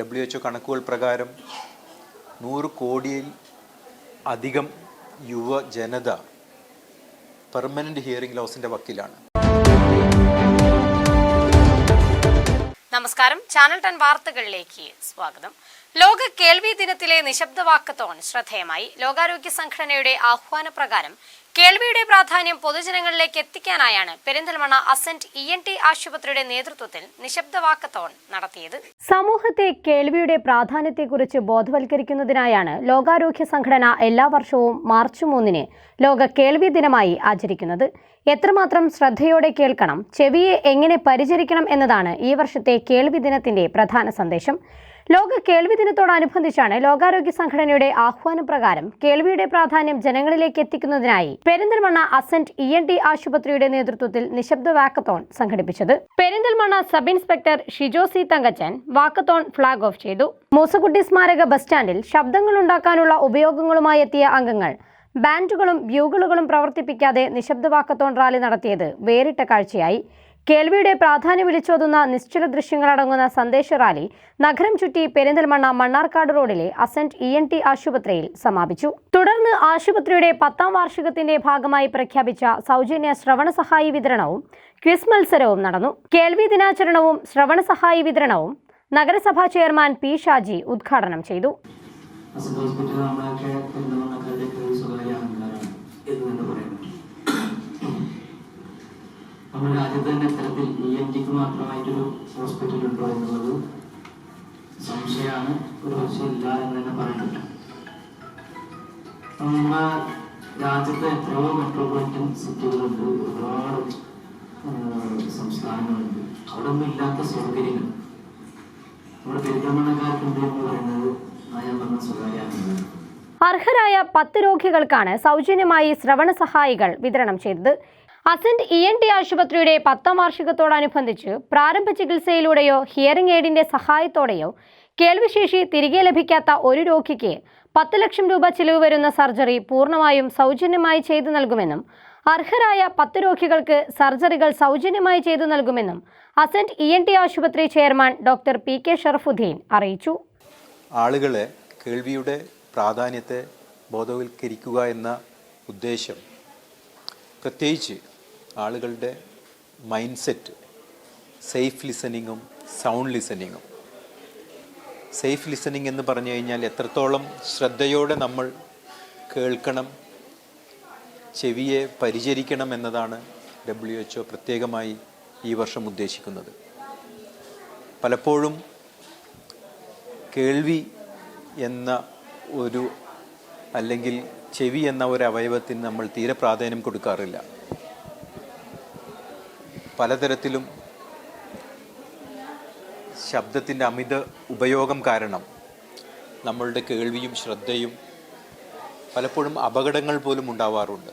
W H കണക്കുകൾ പ്രകാരം നൂറ് കോടിയിൽ അധികം യുവജനത പെർമനന്റ് ഹിയറിംഗ് ലോസിന്റെ വക്കിലാണ്. നമസ്കാരം. ചാനൽ ടെൻ വാർത്തകളിലേക്ക് സ്വാഗതം. ലോക കേൾവി ദിനത്തിലെ നിശബ്ദ വാക്കത്തോൺ ശ്രദ്ധേയമായി. ലോകാരോഗ്യ സംഘടനയുടെ ആഹ്വാനപ്രകാരം കേൾവിയുടെ പ്രാധാന്യം പൊതുജനങ്ങളിലേക്ക് എത്തിക്കാനായാണ് Perinthalmanna Ascent E N T ആശുപത്രിയുടെ നേതൃത്വത്തിൽ നിശബ്ദ വാക്കത്തോൺ നടത്തിയത്. സമൂഹത്തെ കേൾവിയുടെ പ്രാധാന്യത്തെക്കുറിച്ച് ബോധവൽക്കരിക്കുന്നതിനായാണ് ലോകാരോഗ്യ സംഘടന എല്ലാ വർഷവും മാർച്ച് മൂന്നിന് ലോക കേൾവി ദിനമായി ആചരിക്കുന്നത്. എത്രമാത്രം ശ്രദ്ധയോടെ കേൾക്കണം ചെവിയെ എങ്ങനെ പരിചരിക്കണം എന്നതാണ് ഈ വർഷത്തെ കേൾവി ദിനത്തിന്റെ പ്രധാന സന്ദേശം. ലോക കേൾവി ദിനത്തോടനുബന്ധിച്ചാണ് ലോകാരോഗ്യ സംഘടനയുടെ ആഹ്വാനപ്രകാരം കേൾവിയുടെ പ്രാധാന്യം ജനങ്ങളിലേക്ക് എത്തിക്കുന്നതിനായി Perinthalmanna Ascent E N T ആശുപത്രിയുടെ നേതൃത്വത്തിൽ നിശബ്ദ വാക്കത്തോൺ സംഘടിപ്പിച്ചത്. Perinthalmanna sub inspector Shijo C Thankachan walkathon flag off ചെയ്തു. മൂസക്കുട്ടി സ്മാരക ബസ് സ്റ്റാൻഡിൽ ശബ്ദങ്ങൾ ഉണ്ടാക്കാനുള്ള ഉപയോഗങ്ങളുമായി എത്തിയ അംഗങ്ങൾ ബാൻഡുകളും ബ്യൂഗിളുകളും പ്രവർത്തിപ്പിക്കാതെ നിശബ്ദ വാക്കത്തോൺ റാലി നടത്തിയത് വേറിട്ട കാഴ്ചയായി. കേൾവിയുടെ പ്രാധാന്യം വിളിച്ചോതുന്ന നിശ്ചല ദൃശ്യങ്ങളടങ്ങുന്ന സന്ദേശ റാലി നഗരം ചുറ്റി പെരിന്തൽമണ്ണ മണ്ണാർക്കാട് റോഡിലെ അസന്റ് ഇ എൻ ടി ആശുപത്രിയിൽ സമാപിച്ചു. തുടർന്ന് ആശുപത്രിയുടെ പത്താം വാർഷികത്തിന്റെ ഭാഗമായി പ്രഖ്യാപിച്ച സൗജന്യ ശ്രവണ സഹായി വിതരണവും ക്വിസ് മത്സരവും നടന്നു. കേൾവി ദിനാചരണവും ശ്രവണ സഹായി വിതരണവും നഗരസഭാ ചെയർമാൻ പി ഷാജി ഉദ്ഘാടനം ചെയ്തു അസന്റ് ഹോസ്പിറ്റൽ നമ്മളൊക്കെ പെരുന്തൽമണ്ണക്കാരുടെ ഒരു സ്വകാര്യ അഹങ്കാരമാണ് എന്ന് തന്നെ പറയുന്നത് നമ്മുടെ രാജ്യത്ത് തന്നെ ഇത്തരത്തിൽ ഇ എൻ ടിക്ക് മാത്രമായിട്ടൊരു ഹോസ്പിറ്റൽ ഉണ്ടോ എന്നുള്ളത് സംശയമാണ്. ഒരു പക്ഷേ ഇല്ല എന്ന് തന്നെ പറയുന്നുണ്ട് നമ്മുടെ രാജ്യത്തെ എത്രയോ മെട്രോപൊളിറ്റൻ സിറ്റികളുണ്ട് ഒരുപാട് സംസ്ഥാനങ്ങളുണ്ട്. അവിടെ ഒന്നും ഇല്ലാത്ത സൗകര്യങ്ങൾ. നമ്മുടെ പെരുന്തൽമണ്ണക്കാർക്കുണ്ട് എന്ന് പറയുന്നത് ഞാൻ പറഞ്ഞ സ്വകാര്യ അർഹരായ പത്ത് രോഗികൾക്കാണ് സൗജന്യമായി ശ്രവണ സഹായികൾ വിതരണം ചെയ്തത്. അസന്റ് ഇ എൻ ടി ആശുപത്രിയുടെ പത്താം വാർഷികത്തോടനുബന്ധിച്ച് പ്രാരംഭ ചികിത്സയിലൂടെയോ ഹിയറിംഗ് എയ്ഡിന്റെ സഹായത്തോടെയോ കേൾവിശേഷി തിരികെ ലഭിക്കാത്ത ഒരു രോഗിക്ക് പത്ത് ലക്ഷം രൂപ ചിലവ് വരുന്ന സർജറി പൂർണമായും സൗജന്യമായി ചെയ്തു നൽകുമെന്നും അർഹരായ പത്ത് രോഗികൾക്ക് സർജറികൾ സൗജന്യമായി ചെയ്തു നൽകുമെന്നും അസന്റ് ഇ എൻ ടി ആശുപത്രി chairman doctor P K Sharafuddin അറിയിച്ചു. ആളുകളെ കേൾവിയുടെ പ്രാധാന്യത്തെ ബോധവൽക്കരിക്കുക എന്ന ഉദ്ദേശം. പ്രത്യേകിച്ച് ആളുകളുടെ മൈൻഡ് സെറ്റ് സേഫ് ലിസണിങ്ങും സൗണ്ട് ലിസണിങ്ങും സേഫ് ലിസണിങ് എന്ന് പറഞ്ഞു കഴിഞ്ഞാൽ എത്രത്തോളം ശ്രദ്ധയോടെ നമ്മൾ കേൾക്കണം ചെവിയെ പരിചരിക്കണം എന്നതാണ് ഡബ്ല്യു എച്ച് പ്രത്യേകമായി ഈ വർഷം ഉദ്ദേശിക്കുന്നത്. പലപ്പോഴും കേൾവി എന്ന ഒരു അല്ലെങ്കിൽ ചെവി എന്ന ഒരു അവയവത്തിന് നമ്മൾ തീരെ പ്രാധാന്യം കൊടുക്കാറില്ല. പലതരത്തിലും ശബ്ദത്തിന്റെ അമിത ഉപയോഗം കാരണം നമ്മളുടെ കേൾവിയും ശ്രദ്ധയും പലപ്പോഴും അപകടങ്ങൾ പോലും ഉണ്ടാവാറുണ്ട്.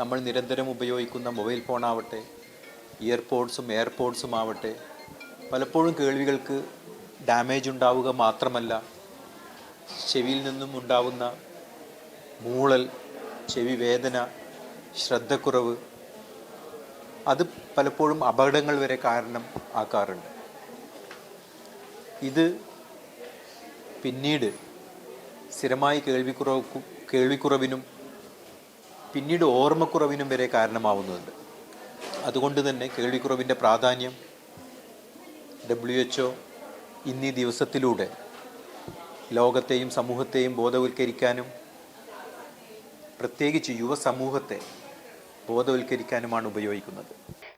നമ്മൾ നിരന്തരം ഉപയോഗിക്കുന്ന മൊബൈൽ ഫോണാവട്ടെ ഇയർപോഡ്സും എയർപോഡ്സും ആവട്ടെ പലപ്പോഴും കേൾവികൾക്ക് ഡാമേജ് ഉണ്ടാവുക മാത്രമല്ല ചെവിയിൽ നിന്നും ഉണ്ടാവുന്ന മൂളൽ ചെവി വേദന ശ്രദ്ധക്കുറവ് അത് പലപ്പോഴും അപകടങ്ങൾ വരെ കാരണം ആക്കാറുണ്ട്. ഇത് പിന്നീട് സ്ഥിരമായി കേൾവിക്കുറവ് കേൾവിക്കുറവിനും പിന്നീട് ഓർമ്മക്കുറവിനും വരെ കാരണമാവുന്നുണ്ട്. അതുകൊണ്ട് തന്നെ കേൾവിക്കുറവിന്റെ പ്രാധാന്യം ഡബ്ല്യു എച്ച് ഒ ഇന്നീ ദിവസത്തിലൂടെ ലോകത്തെയും സമൂഹത്തെയും ബോധവൽക്കരിക്കാനും പ്രത്യേകിച്ച് യുവസമൂഹത്തെ ബോധവൽക്കരിക്കാനുമാണ് ഉപയോഗിക്കുന്നത്.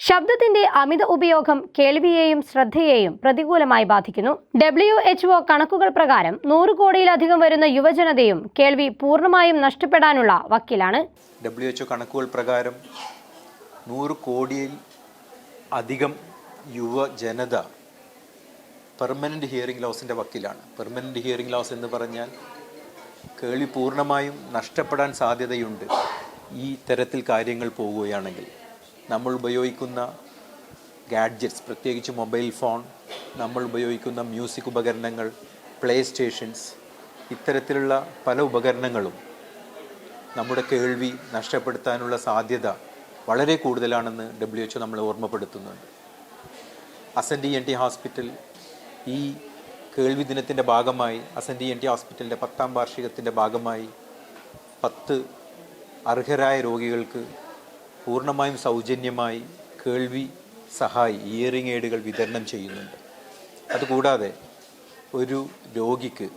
ശബ്ദത്തിന്റെ അമിത ഉപയോഗം കേൾവിയെയും ശ്രദ്ധയെയും പ്രതികൂലമായി ബാധിക്കുന്നു. ഡബ്ല്യു എച്ച് ഒ കണക്കുകൾ പ്രകാരം നൂറ് കോടിയിലധികം വരുന്ന യുവജനതയും കേൾവി പൂർണമായും നഷ്ടപ്പെടാനുള്ള വക്കിലാണ്. ഡബ്ല്യു എച്ച് ഒ കണക്കുകൾ പ്രകാരം നൂറ് കോടിയിൽ അധികം യുവജനത പെർമനന്റ് ഹിയറിംഗ് ലോസിന്റെ വക്കിലാണ്. പെർമനന്റ് ഹിയറിംഗ് ലോസ് എന്ന് പറഞ്ഞാൽ കേൾവി പൂർണമായും നഷ്ടപ്പെടാൻ സാധ്യതയുണ്ട്. ഈ തരത്തിൽ കാര്യങ്ങൾ പോവുകയാണെങ്കിൽ നമ്മൾ ഉപയോഗിക്കുന്ന ഗാഡ്ജറ്റ്സ് പ്രത്യേകിച്ച് മൊബൈൽ ഫോൺ നമ്മൾ ഉപയോഗിക്കുന്ന മ്യൂസിക് ഉപകരണങ്ങൾ പ്ലേ സ്റ്റേഷൻസ് ഇത്തരത്തിലുള്ള പല ഉപകരണങ്ങളും നമ്മുടെ കേൾവി നഷ്ടപ്പെടുത്താനുള്ള സാധ്യത വളരെ കൂടുതലാണെന്ന് ഡബ്ല്യു എച്ച് നമ്മളെ ഓർമ്മപ്പെടുത്തുന്നുണ്ട്. അസൻഡി എൻ ടി ഹോസ്പിറ്റൽ ഈ കേൾവി ദിനത്തിന്റെ ഭാഗമായി അസൻഡി എൻ ടി ഹോസ്പിറ്റലിന്റെ പത്താം വാർഷികത്തിന്റെ ഭാഗമായി പത്ത് അർഹരായ രോഗികൾക്ക് പൂർണമായും സൗജന്യമായി കേൾവി സഹായി ഇയറിംഗ് എയ്ഡുകൾ വിതരണം ചെയ്യുന്നുണ്ട്. അതുകൂടാതെ ഒരു രോഗിക്ക്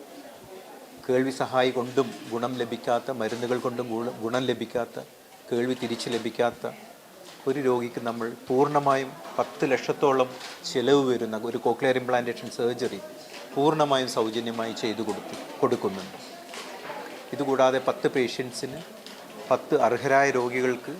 കേൾവി സഹായി കൊണ്ടും ഗുണം ലഭിക്കാത്ത മരുന്നുകൾ കൊണ്ടും ഗുണം ലഭിക്കാത്ത കേൾവി തിരിച്ച് ലഭിക്കാത്ത ഒരു രോഗിക്ക് നമ്മൾ പൂർണമായും പത്ത് ലക്ഷത്തോളം ചിലവ് വരുന്ന ഒരു കോക്ലിയർ ഇംപ്ലാന്റേഷൻ സർജറി പൂർണമായും സൗജന്യമായി ചെയ്തു കൊടുത്തു കൊടുക്കുന്നുണ്ട്. ഇതുകൂടാതെ പത്ത് പേഷ്യൻസിന് പത്ത് അർഹരായ രോഗികൾക്ക്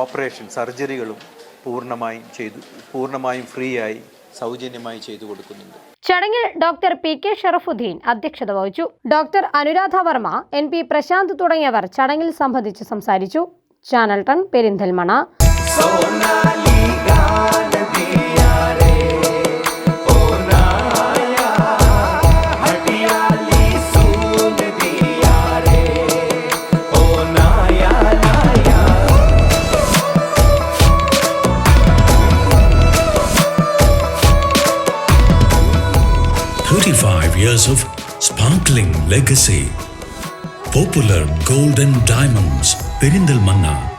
ഓപ്പറേഷൻ സർജറികളും പൂർണമായും ചെയ്തു പൂർണമായും ഫ്രീ ആയി സൗജന്യമായി ചെയ്തു കൊടുക്കുന്നുണ്ട്. ചടങ്ങിൽ ഡോക്ടർ പി കെ ഷറഫുദ്ദീൻ അധ്യക്ഷത വഹിച്ചു. Doctor Anuradha Varma N P Prashanth തുടങ്ങിയവർ ചടങ്ങിൽ സംബന്ധിച്ച് സംസാരിച്ചു. Channel ton Perinthalmanna years of sparkling legacy. Popular Golden Diamonds, Perindalmanna,